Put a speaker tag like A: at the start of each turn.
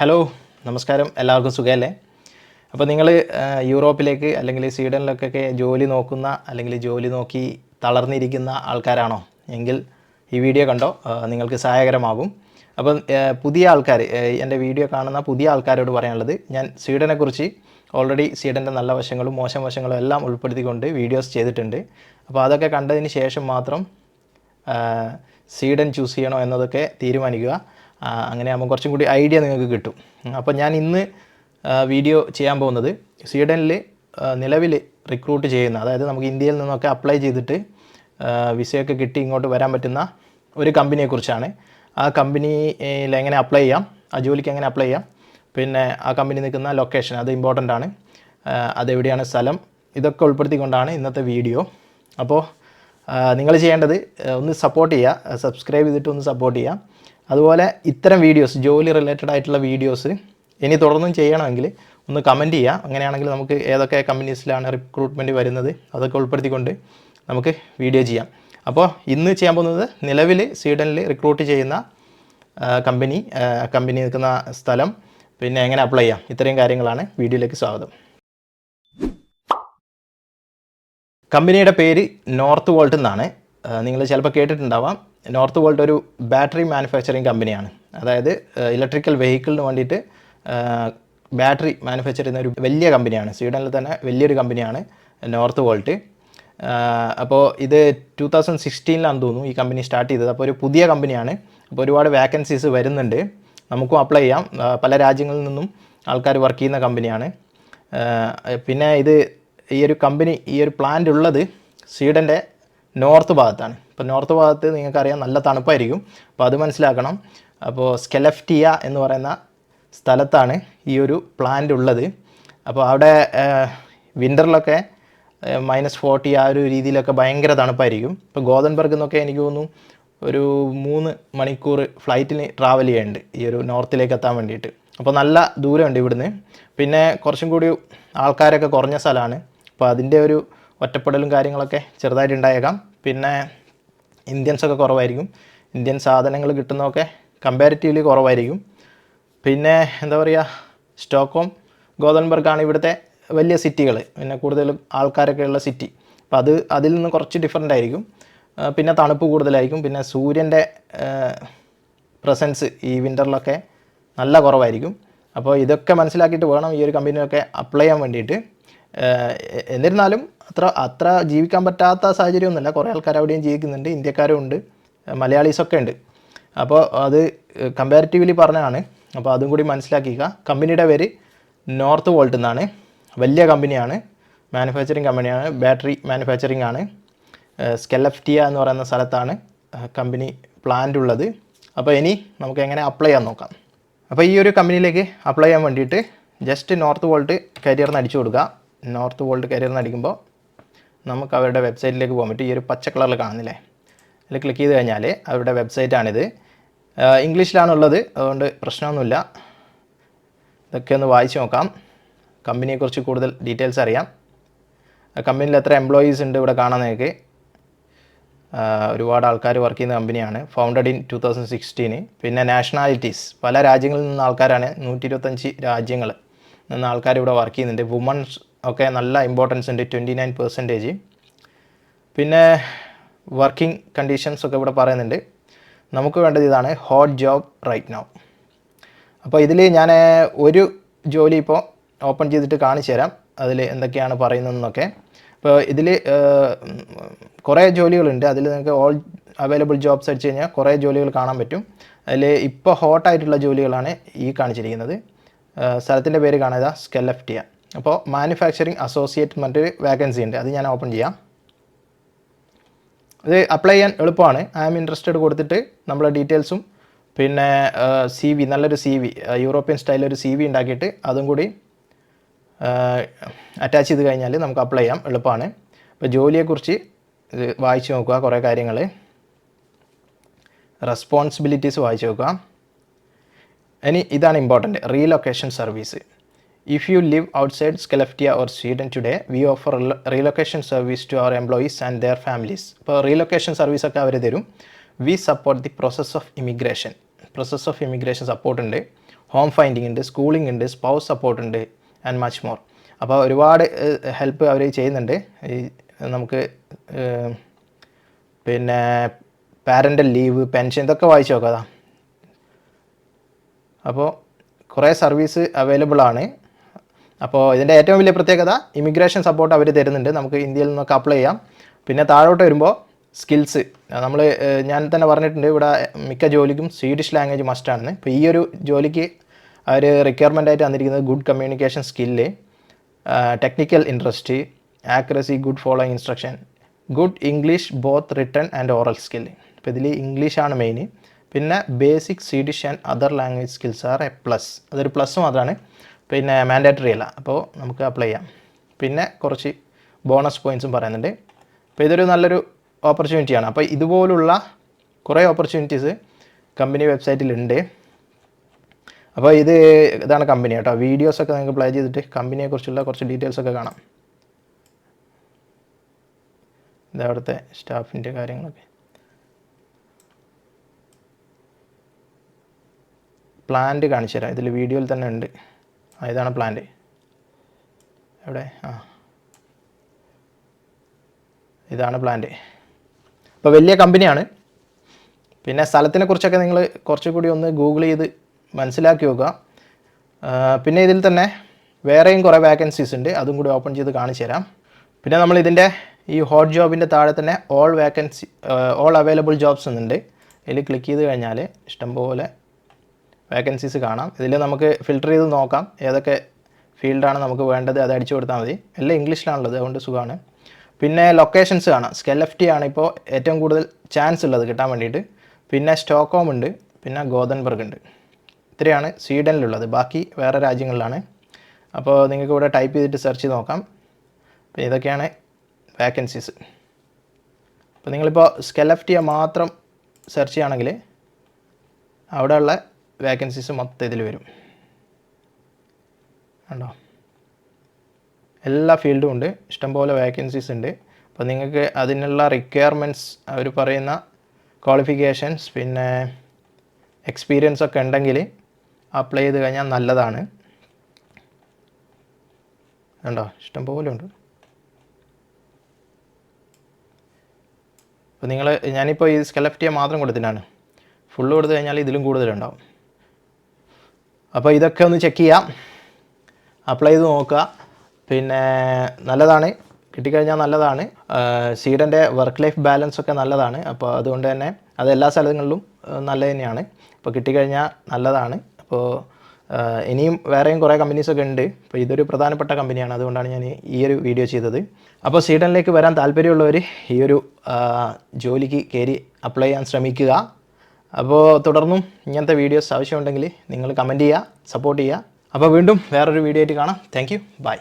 A: Hello നമസ്കാരം. എല്ലാവർക്കും സുഖമല്ലേ? അപ്പോൾ നിങ്ങൾ യൂറോപ്പിലേക്ക് അല്ലെങ്കിൽ സ്വീഡനിലൊക്കെ ജോലി നോക്കുന്ന അല്ലെങ്കിൽ ജോലി നോക്കി തളർന്നിരിക്കുന്ന ആൾക്കാരാണോ? എങ്കിൽ ഈ വീഡിയോ കണ്ടോ നിങ്ങൾക്ക് സഹായകരമാകും. അപ്പം പുതിയ ആൾക്കാർ എന്റെ വീഡിയോ കാണുന്ന പുതിയ ആൾക്കാരോട് പറയാനുള്ളത് ഞാൻ സ്വീഡനെക്കുറിച്ച് ഓൾറെഡി സ്വീഡന്റെ നല്ല വശങ്ങളും മോശം വശങ്ങളും എല്ലാം ഉൾപ്പെടുത്തിക്കൊണ്ട് വീഡിയോസ് ചെയ്തിട്ടുണ്ട്. അപ്പോൾ അതൊക്കെ കണ്ടതിന് ശേഷം മാത്രം സ്വീഡൻ ചൂസ് ചെയ്യണോ എന്നതൊക്കെ തീരുമാനിക്കുക. ആ, അങ്ങനെയാകുമ്പോൾ കുറച്ചും കൂടി ഐഡിയ നിങ്ങൾക്ക് കിട്ടും. അപ്പോൾ ഞാൻ ഇന്ന് വീഡിയോ ചെയ്യാൻ പോകുന്നത് സ്വീഡനിൽ നിലവിൽ റിക്രൂട്ട് ചെയ്യുന്ന അതായത് നമുക്ക് ഇന്ത്യയിൽ നിന്നൊക്കെ അപ്ലൈ ചെയ്തിട്ട് വിസയൊക്കെ കിട്ടി ഇങ്ങോട്ട് വരാൻ പറ്റുന്ന ഒരു കമ്പനിയെക്കുറിച്ചാണ് ആ കമ്പനിയിൽ എങ്ങനെ അപ്ലൈ ചെയ്യാം ആ ജോലിക്ക് എങ്ങനെ അപ്ലൈ ചെയ്യാം പിന്നെ ആ കമ്പനി നിൽക്കുന്ന ലൊക്കേഷൻ അത് ഇമ്പോർട്ടന്റ് ആണ്. അതെവിടെയാണ് സ്ഥലം ഇതൊക്കെ ഉൾപ്പെടുത്തിക്കൊണ്ടാണ് ഇന്നത്തെ വീഡിയോ. അപ്പോൾ നിങ്ങൾ ചെയ്യേണ്ടത് ഒന്ന് സപ്പോർട്ട് ചെയ്യുക സബ്സ്ക്രൈബ് ചെയ്തിട്ട് ഒന്ന് സപ്പോർട്ട് ചെയ്യുക. അതുപോലെ ഇത്തരം വീഡിയോസ് ജോലി റിലേറ്റഡ് ആയിട്ടുള്ള വീഡിയോസ് ഇനി തുടർന്നും ചെയ്യണമെങ്കിൽ ഒന്ന് കമന്റ് ചെയ്യുക അങ്ങനെയാണെങ്കിൽ നമുക്ക് ഏതൊക്കെ കമ്പനീസിലാണ് റിക്രൂട്ട്മെന്റ് വരുന്നത് അതൊക്കെ ഉൾപ്പെടുത്തിക്കൊണ്ട് നമുക്ക് വീഡിയോ ചെയ്യാം. അപ്പോൾ ഇന്ന് ചെയ്യാൻ പോകുന്നത് നിലവിൽ സ്വീഡനിൽ റിക്രൂട്ട് ചെയ്യുന്ന കമ്പനി കമ്പനി നിൽക്കുന്ന സ്ഥലം പിന്നെ എങ്ങനെ അപ്ലൈ ചെയ്യാം. ഇത്രയും കാര്യങ്ങളാണ് വീഡിയോയിലേക്ക് സ്വാഗതം. കമ്പനിയുടെ പേര് നോർത്ത് വോൾട്ട് എന്നാണ്. നിങ്ങൾ ചിലപ്പോൾ കേട്ടിട്ടുണ്ടാവാം. നോർത്ത് വോൾട്ട് ഒരു ബാറ്ററി മാനുഫാക്ചറിങ് കമ്പനിയാണ്. അതായത് ഇലക്ട്രിക്കൽ വെഹിക്കിളിന് വേണ്ടിയിട്ട് ബാറ്ററി മാനുഫാക്ചർ ചെയ്യുന്ന ഒരു വലിയ കമ്പനിയാണ്. സ്വീഡനിൽ തന്നെ വലിയൊരു കമ്പനിയാണ് നോർത്ത് വോൾട്ട് അപ്പോൾ ഇത് ടൂ തൗസൻഡ് സിക്സ്റ്റീനിലാണെന്ന് തോന്നുന്നു ഈ കമ്പനി സ്റ്റാർട്ട് ചെയ്തത്. അപ്പോൾ ഒരു പുതിയ കമ്പനിയാണ്. അപ്പോൾ ഒരുപാട് വേക്കൻസീസ് വരുന്നുണ്ട്. നമുക്കും അപ്ലൈ ചെയ്യാം. പല രാജ്യങ്ങളിൽ നിന്നും ആൾക്കാർ വർക്ക് ചെയ്യുന്ന കമ്പനിയാണ്. പിന്നെ ഇത് ഈ ഒരു കമ്പനി ഈ ഒരു പ്ലാന്റ് ഉള്ളത് സ്വീഡന്റെ നോർത്ത് ഭാഗത്താണ്. ഇപ്പോൾ നോർത്ത് ഭാഗത്ത് നിങ്ങൾക്കറിയാം നല്ല തണുപ്പായിരിക്കും. അപ്പോൾ അത് മനസ്സിലാക്കണം. അപ്പോൾ സ്കെലഫ്റ്റിയ എന്ന് പറയുന്ന സ്ഥലത്താണ് ഈ ഒരു പ്ലാന്റ് ഉള്ളത്. അപ്പോൾ അവിടെ വിന്ററിലൊക്കെ മൈനസ് ഫോർട്ടി ആ ഒരു രീതിയിലൊക്കെ ഭയങ്കര തണുപ്പായിരിക്കും. ഇപ്പോൾ ഗോതൻബർഗ് എന്നൊക്കെ എനിക്ക് തോന്നുന്നു ഒരു മൂന്ന് മണിക്കൂർ ഫ്ലൈറ്റിന് ട്രാവൽ ചെയ്യുന്നുണ്ട് ഈ ഒരു നോർത്തിലേക്ക് എത്താൻ വേണ്ടിയിട്ട്. അപ്പോൾ നല്ല ദൂരമുണ്ട് ഇവിടുന്ന്. പിന്നെ കുറച്ചും കൂടി ആൾക്കാരൊക്കെ കുറഞ്ഞ സ്ഥലമാണ്. അപ്പോൾ അതിന്റെ ഒരു ഒറ്റപ്പെടലും കാര്യങ്ങളൊക്കെ ചെറുതായിട്ട് ഉണ്ടായേക്കാം പിന്നെ ഇന്ത്യൻസൊക്കെ കുറവായിരിക്കും. ഇന്ത്യൻ സാധനങ്ങൾ കിട്ടുന്നതൊക്കെ കമ്പാരിറ്റീവ്ലി കുറവായിരിക്കും. പിന്നെ എന്താ പറയുക സ്റ്റോക്കോം ഗോതൻബർഗാണ് ഇവിടുത്തെ വലിയ സിറ്റികൾ. പിന്നെ കൂടുതലും ആൾക്കാരൊക്കെ ഉള്ള സിറ്റി. അപ്പോൾ അത് അതിൽ നിന്ന് കുറച്ച് ഡിഫറെന്റ് ആയിരിക്കും. പിന്നെ തണുപ്പ് കൂടുതലായിരിക്കും. പിന്നെ സൂര്യന്റെ പ്രസൻസ് ഈ വിന്ററിലൊക്കെ നല്ല കുറവായിരിക്കും. അപ്പോൾ ഇതൊക്കെ മനസ്സിലാക്കിയിട്ട് വേണം ഈ ഒരു കമ്പനിയൊക്കെ അപ്ലൈ ചെയ്യാൻ വേണ്ടിയിട്ട്. എന്നിരുന്നാലും അത്ര അത്ര ജീവിക്കാൻ പറ്റാത്ത സാഹചര്യമൊന്നുമില്ല. കുറേ ആൾക്കാർ അവിടെയും ജീവിക്കുന്നുണ്ട് ഇന്ത്യക്കാരും ഉണ്ട് മലയാളീസൊക്കെ ഉണ്ട്. അപ്പോൾ അത് കമ്പാരിറ്റീവ്ലി പറഞ്ഞതാണ്. അപ്പോൾ അതും കൂടി മനസ്സിലാക്കിക്കുക. കമ്പനിയുടെ പേര് നോർത്ത് വോൾട്ട് എന്നാണ്. വലിയ കമ്പനിയാണ്. മാനുഫാക്ചറിങ് കമ്പനിയാണ്. ബാറ്ററി മാനുഫാക്ചറിങ് ആണ്. സ്കെലഫ്റ്റിയ എന്ന് പറയുന്ന സ്ഥലത്താണ് കമ്പനി പ്ലാന്റ് ഉള്ളത്. അപ്പോൾ ഇനി നമുക്ക് എങ്ങനെ അപ്ലൈ ചെയ്യാൻ നോക്കാം. അപ്പോൾ ഈ ഒരു കമ്പനിയിലേക്ക് അപ്ലൈ ചെയ്യാൻ വേണ്ടിയിട്ട് ജസ്റ്റ് നോർത്ത് വോൾട്ട് കരിയർ എന്ന് അടിച്ചു കൊടുക്കുക. നോർത്ത് വോൾട്ട് കരിയർ എന്ന് അടിക്കുമ്പോൾ നമുക്ക് അവരുടെ വെബ്സൈറ്റിലേക്ക് പോകാൻ പറ്റും. ഈ ഒരു പച്ച കളറിൽ കാണുന്നില്ലേ? അതിൽ ക്ലിക്ക് ചെയ്ത് കഴിഞ്ഞാൽ അവരുടെ വെബ്സൈറ്റാണിത്. ഇംഗ്ലീഷിലാണുള്ളത്. അതുകൊണ്ട് പ്രശ്നമൊന്നുമില്ല. ഇതൊക്കെ ഒന്ന് വായിച്ച് നോക്കാം. കമ്പനിയെക്കുറിച്ച് കൂടുതൽ ഡീറ്റെയിൽസ് അറിയാം. കമ്പനിയിൽ എത്ര എംപ്ലോയീസ് ഉണ്ട് ഇവിടെ കാണാൻ നിങ്ങൾക്ക്? ഒരുപാട് ആൾക്കാർ വർക്ക് ചെയ്യുന്ന കമ്പനിയാണ്. Founded in two thousand sixteen പിന്നെ നാഷണാലിറ്റീസ് പല രാജ്യങ്ങളിൽ നിന്ന് ആൾക്കാരാണ്. നൂറ്റി ഇരുപത്തഞ്ച് രാജ്യങ്ങൾ നിന്ന് ആൾക്കാർ ഇവിടെ വർക്ക് ചെയ്യുന്നുണ്ട്. വുമൺസ് ഒക്കെ നല്ല ഇമ്പോർട്ടൻസ് ഉണ്ട് ട്വന്റി നയൻ പെർസെന്റേജ് പിന്നെ വർക്കിംഗ് കണ്ടീഷൻസ് ഒക്കെ ഇവിടെ പറയുന്നുണ്ട്. നമുക്ക് വേണ്ടത് ഇതാണ് ഹോട്ട് ജോബ് റൈറ്റ് നൗ അപ്പോൾ ഇതിൽ ഞാൻ ഒരു ജോലി ഇപ്പോൾ ഓപ്പൺ ചെയ്തിട്ട് കാണിച്ചു തരാം. അതിൽ എന്തൊക്കെയാണ് പറയുന്നതെന്നൊക്കെ. അപ്പോൾ ഇതിൽ കുറേ ജോലികളുണ്ട്. അതിൽ നിങ്ങൾക്ക് ഓൾ അവൈലബിൾ ജോബ്സ് അടിച്ചു കഴിഞ്ഞാൽ കുറേ ജോലികൾ കാണാൻ പറ്റും. അതിൽ ഇപ്പോൾ ഹോട്ടായിട്ടുള്ള ജോലികളാണ് ഈ കാണിച്ചിരിക്കുന്നത്. സ്ഥലത്തിന്റെ പേര് കാണുക. സ്കെലഫ്റ്റിയ അപ്പോൾ മാനുഫാക്ചറിങ് അസോസിയേറ്റ് മറ്റൊരു വേക്കൻസി ഉണ്ട്. അത് ഞാൻ ഓപ്പൺ ചെയ്യാം. ഇത് അപ്ലൈ ചെയ്യാൻ എളുപ്പമാണ്. ഐ ആം ഇൻട്രസ്റ്റഡ് കൊടുത്തിട്ട് നമ്മളെ ഡീറ്റെയിൽസും പിന്നെ സി വി നല്ലൊരു സി വി യൂറോപ്യൻ സ്റ്റൈലിൽ ഒരു സി വി ഉണ്ടാക്കിയിട്ട് അതും കൂടി അറ്റാച്ച് ചെയ്ത് കഴിഞ്ഞാൽ നമുക്ക് അപ്ലൈ ചെയ്യാം. എളുപ്പമാണ്. അപ്പോൾ ജോലിയെക്കുറിച്ച് ഇത് വായിച്ച് നോക്കുക കുറേ കാര്യങ്ങൾ. റെസ്പോൺസിബിലിറ്റീസ് വായിച്ച് നോക്കുക. ഇനി ഇതാണ് important relocation service if you live outside Skelleftea or Sweden today we offer relocation service to our employees and their families ഇപ്പോൾ റീലൊക്കേഷൻ സർവീസ് ഒക്കെ അവർ തരും. We support the process of immigration process of immigration support ഉണ്ട്. Home finding ഉണ്ട് schooling ഉണ്ട് spouse support ഉണ്ട് and much more അപ്പോൾ ഒരുപാട് ഹെൽപ്പ് അവർ ചെയ്യുന്നുണ്ട്. ഈ നമുക്ക് പിന്നെ പാരന്റൽ ലീവ് പെൻഷൻ ഇതൊക്കെ വായിച്ചു നോക്കാം അപ്പോൾ കുറേ സർവീസ് അവൈലബിൾ ആണ്. അപ്പോൾ ഇതിന്റെ ഏറ്റവും വലിയ പ്രത്യേകത ഇമിഗ്രേഷൻ സപ്പോർട്ട് അവർ തരുന്നുണ്ട്. നമുക്ക് ഇന്ത്യയിൽ നിന്നൊക്കെ അപ്ലൈ ചെയ്യാം. പിന്നെ താഴോട്ട് വരുമ്പോൾ സ്കിൽസ് നമ്മൾ ഞാൻ തന്നെ പറഞ്ഞിട്ടുണ്ട് ഇവിടെ മിക്ക ജോലിക്കും സ്വീഡിഷ് ലാംഗ്വേജ് മസ്റ്റാണെന്ന് ഇപ്പോൾ ഈ ഒരു ജോലിക്ക് അവർ റിക്വയർമെന്റ് ആയിട്ട് തന്നിരിക്കുന്നത് good communication skill technical interest accuracy good following instruction good English both written and oral skill ഇപ്പോൾ ഇതിൽ ഇംഗ്ലീഷാണ് മെയിൻ പിന്നെ basic Swedish and other language skills are a plus അതൊരു പ്ലസ് മാത്രമാണ് പിന്നെ മാൻഡേറ്ററി അല്ല. അപ്പോൾ നമുക്ക് അപ്ലൈ ചെയ്യാം. പിന്നെ കുറച്ച് ബോണസ് പോയിൻസും പറയുന്നുണ്ട്. അപ്പോൾ ഇതൊരു നല്ലൊരു ഓപ്പർച്യൂണിറ്റിയാണ് അപ്പോൾ ഇതുപോലുള്ള കുറേ ഓപ്പർച്യൂണിറ്റീസ് കമ്പനി വെബ്സൈറ്റിലുണ്ട് അപ്പോൾ ഇത് ഇതാണ് കമ്പനി കേട്ടോ. വീഡിയോസൊക്കെ നിങ്ങൾക്ക് പ്ലേ ചെയ്തിട്ട് കമ്പനിയെക്കുറിച്ചുള്ള കുറച്ച് ഡീറ്റെയിൽസ് ഒക്കെ കാണാം. ഇത് അവിടുത്തെ സ്റ്റാഫിന്റെ കാര്യങ്ങളൊക്കെ. പ്ലാന്റ് കാണിച്ചു തരാം ഇതിൽ വീഡിയോയിൽ തന്നെ ഉണ്ട്. ആ ഇതാണ് പ്ലാന്റ് എവിടെ? ആ. ഇതാണ് പ്ലാന്റ് അപ്പോൾ വലിയ കമ്പനിയാണ് പിന്നെ സ്ഥലത്തിനെ കുറിച്ചൊക്കെ നിങ്ങൾ കുറച്ചുകൂടി ഒന്ന് ഗൂഗിൾ ചെയ്ത് മനസ്സിലാക്കി നോക്കുക. പിന്നെ ഇതിൽ തന്നെ വേറെയും കുറേ വേക്കൻസീസ് ഉണ്ട്. അതും കൂടി ഓപ്പൺ ചെയ്ത് കാണിച്ചു തരാം. പിന്നെ നമ്മൾ ഇതിന്റെ ഈ ഹോട്ട് ജോബിന്റെ താഴെ തന്നെ all vacancy all available jobs എന്നുണ്ട്. അതിൽ ക്ലിക്ക് ചെയ്ത് കഴിഞ്ഞാൽ ഇഷ്ടംപോലെ വേക്കൻസീസ് കാണാം. ഇതിൽ നമുക്ക് ഫിൽട്ടർ ചെയ്ത് നോക്കാം. ഏതൊക്കെ ഫീൽഡാണ് നമുക്ക് വേണ്ടത് അത് അടിച്ചു കൊടുത്താൽ മതി. എല്ലാം ഇംഗ്ലീഷിലാണുള്ളത് അതുകൊണ്ട് സുഖമാണ്. പിന്നെ ലൊക്കേഷൻസ് കാണാം. സ്കെലഫ്റ്റി ആണ് ഇപ്പോൾ ഏറ്റവും കൂടുതൽ ചാൻസ് ഉള്ളത് കിട്ടാൻ വേണ്ടിയിട്ട്. പിന്നെ സ്റ്റോക്കോം ഉണ്ട് പിന്നെ ഗോതൻബർഗ് ഉണ്ട്. ഇത്രയാണ് സ്വീഡനിലുള്ളത്. ബാക്കി വേറെ രാജ്യങ്ങളിലാണ്. അപ്പോൾ നിങ്ങൾക്ക് ഇവിടെ ടൈപ്പ് ചെയ്തിട്ട് സെർച്ച് ചെയ്ത് നോക്കാം. അപ്പോൾ ഇതൊക്കെയാണ് വേക്കൻസീസ് അപ്പോൾ നിങ്ങളിപ്പോൾ സ്കെലഫ്റ്റിയ മാത്രം സെർച്ച് ചെയ്യുകയാണെങ്കിൽ അവിടെയുള്ള വേക്കൻസീസ് മൊത്തം ഇതിൽ വരും. കണ്ടോ? എല്ലാ ഫീൽഡും ഉണ്ട്. ഇഷ്ടംപോലെ വേക്കൻസീസ് ഉണ്ട്. അപ്പോൾ നിങ്ങൾക്ക് അതിനുള്ള റിക്വയർമെന്റ്സ് അവർ പറയുന്ന ക്വാളിഫിക്കേഷൻസ് പിന്നെ എക്സ്പീരിയൻസ് ഒക്കെ ഉണ്ടെങ്കിൽ അപ്ലൈ ചെയ്ത് കഴിഞ്ഞാൽ നല്ലതാണ്. കണ്ടോ? ഇഷ്ടംപോലെ ഉണ്ട്. അപ്പോൾ നിങ്ങൾ ഞാനിപ്പോൾ ഈ സ്കെലഫ്റ്റിയ മാത്രം കൊടുത്തിട്ടാണ്. ഫുള്ള് കൊടുത്തു കഴിഞ്ഞാൽ ഇതിലും കൂടുതലുണ്ടാവും. അപ്പോൾ ഇതൊക്കെ ഒന്ന് ചെക്ക് ചെയ്യാം. അപ്ലൈ ചെയ്ത് നോക്കുക. പിന്നെ നല്ലതാണ്. കിട്ടിക്കഴിഞ്ഞാൽ നല്ലതാണ്. സീഡന്റെ വർക്ക് ലൈഫ് ബാലൻസ് ഒക്കെ നല്ലതാണ്. അപ്പോൾ അതുകൊണ്ട് തന്നെ അത് എല്ലാ സ്ഥലങ്ങളിലും നല്ല തന്നെയാണ്. അപ്പോൾ കിട്ടിക്കഴിഞ്ഞാൽ നല്ലതാണ്. അപ്പോൾ ഇനിയും വേറെയും കുറേ കമ്പനീസൊക്കെ ഉണ്ട്. അപ്പോൾ ഇതൊരു പ്രധാനപ്പെട്ട കമ്പനിയാണ് അതുകൊണ്ടാണ് ഞാൻ ഈ ഒരു വീഡിയോ ചെയ്തത്. അപ്പോൾ സീഡനിലേക്ക് വരാൻ താല്പര്യമുള്ളവർ ഈ ഒരു ജോലിക്ക് കയറി അപ്ലൈ ചെയ്യാൻ ശ്രമിക്കുക. അപ്പോൾ തുടർന്നും ഇങ്ങനത്തെ വീഡിയോസ് ആവശ്യമുണ്ടെങ്കിൽ നിങ്ങൾ കമന്റ് ചെയ്യുക സപ്പോർട്ട് ചെയ്യുക. അപ്പോൾ വീണ്ടും വേറൊരു വീഡിയോ ആയിട്ട് കാണാം. Thank you by